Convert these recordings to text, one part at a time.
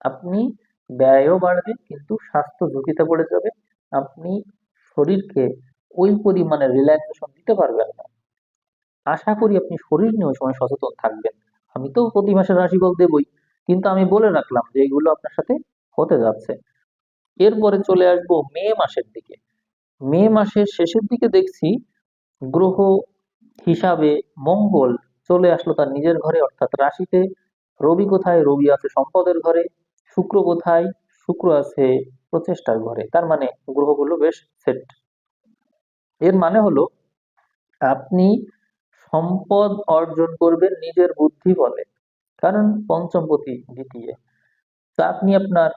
আপনি ব্যয়ও বাড়বে, কিন্তু স্বাস্থ্য ঝুঁকিতে পড়ে যাবে। আপনি শরীরকে ওই পরিমাণে রিল্যাক্সেশন দিতে পারবেন না। আশা করি আপনি শরীর নিয়ে ওই সময় সচেতন থাকবেন। আমি তো প্রতি মাসে রাশিফল দেবই, কিন্তু আমি বলে রাখলাম যে এগুলো আপনার সাথে হতে যাচ্ছে। এরপরে চলে আসব মে মাসের দিকে। মে মাসের শেষের দিকে দেখছি গ্রহ হিসাবে মঙ্গল চলে আসলো তার নিজের ঘরে, অর্থাৎ রাশিতে। রবি কোথায়? রবি আছে সম্পদের ঘরে। শুক্র কোথায়? শুক্র আছে প্রচেষ্টার ঘরে। তার মানে গ্রহগুলো বেশ সেট এর মানে হলো, আপনি সম্পদ অর্জন করবেন নিজের বুদ্ধি বলে। কারণ পঞ্চমপতি দ্বিতীয়। তা আপনি আপনার,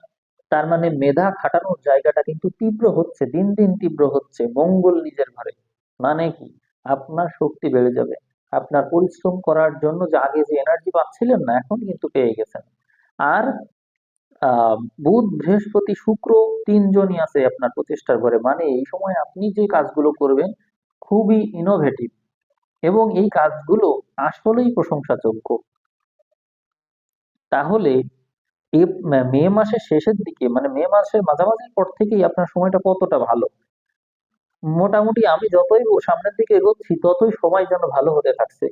তার মানে মেধা খাটানোর জায়গাটা কিন্তু তীব্র হচ্ছে, দিন দিন তীব্র হচ্ছে, মঙ্গল নিজের ঘরে। মানে কি? আপনার শক্তি বেড়ে যাবে। আপনার পরিশ্রম করার জন্য যে আগে যে এনার্জি পাচ্ছিলেন না, এখন কিন্তু পেয়ে গেছেন। আর বুধ, বৃহস্পতি, শুক্র তিনজনই আছে আপনার প্রচেষ্টার ঘরে। মানে এই সময় আপনি যে কাজগুলো করবেন খুবই ইনোভেটিভ এবং এই কাজগুলো আসলেই প্রশংসাযোগ্য। তাহলে মে মাসের শেষের দিকে মানে মে মাসের মাঝামাঝির পর থেকেই আপনার সময়টা কতটা ভালো? মোটামুটি আমি যতই সামনের দিকে এগোচ্ছি, ততই সময় যেন ভালো হতে থাকছে।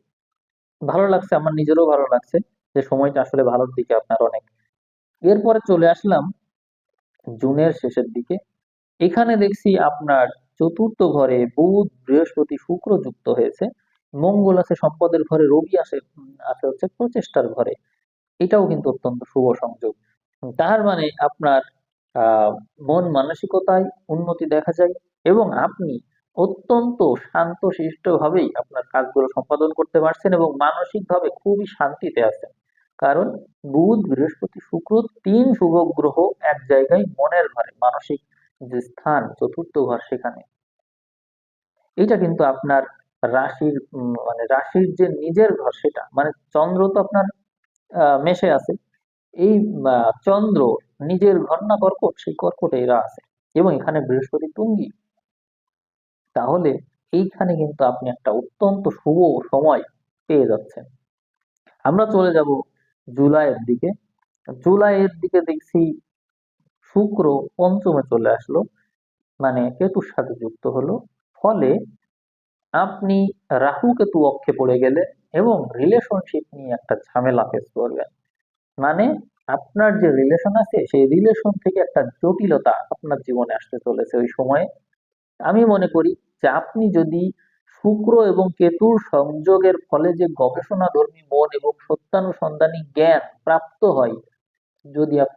ভালো লাগছে, আমার নিজেরও ভালো লাগছে যে সময়টা আসলে ভালোর দিকে আপনার অনেক এরপরে চলে আসলাম জুনের শেষের দিকে। এখানে দেখছি আপনার চতুর্থ ঘরে বুধ বৃহস্পতি শুক্র যুক্ত হয়েছে। মঙ্গল আছে সম্পদের ঘরে রবি উম, আছে হচ্ছে প্রচেষ্টার ঘরে। এটাও কিন্তু অত্যন্ত শুভ সংযোগ। তার মানে আপনার মন মানসিকতায় উন্নতি দেখা যায় এবং আপনি অত্যন্ত শান্ত শিষ্ট ভাবেই আপনার কাজগুলো সম্পাদন করতে পারছেন এবং মানসিকভাবে খুবই শান্তিতে আছেন। কারণ বুধ, বৃহস্পতি, শুক্র তিন শুভ গ্রহ এক জায়গায় মনের ঘরে মানসিক যে স্থান, চতুর্থ ঘর সেখানে। এটা কিন্তু আপনার রাশির মানে রাশির যে নিজের ঘর সেটা মানে চন্দ্র তো আপনার মেষে আছে। এই চন্দ্র নিজের ঘর না কর্কট, সেই কর্কটে এরা আছে। এবং এখানে বৃহস্পতি তুঙ্গি। তাহলে এইখানে কিন্তু আপনি একটা অত্যন্ত শুভ সময় পেয়ে যাচ্ছেন। আমরা চলে যাব জুলাইয়ের দিকে জুলাইয়ের দিকে দেখছি শুক্র পঞ্চমে চলে আসলো মানে কেতুর সাথে যুক্ত হলো। ফলে আপনি রাহু কেতু অক্ষে পড়ে গেলে এবং রিলেশনশিপ নিয়ে একটা ঝামেলা ফেস করবেন। মানে আপনার যে রিলেশন আছে, সেই রিলেশন থেকে একটা জটিলতা আপনার জীবনে আসতে চলেছে ওই সময়ে। আমি মনে করি যে আপনি যদি শুক্র এবং কেতুর সংযোগের ফলে যে গবেষণাধর্মী মন এবং সত্যানুসন্ধানী জ্ঞান প্রাপ্ত হয়, যদি আপনি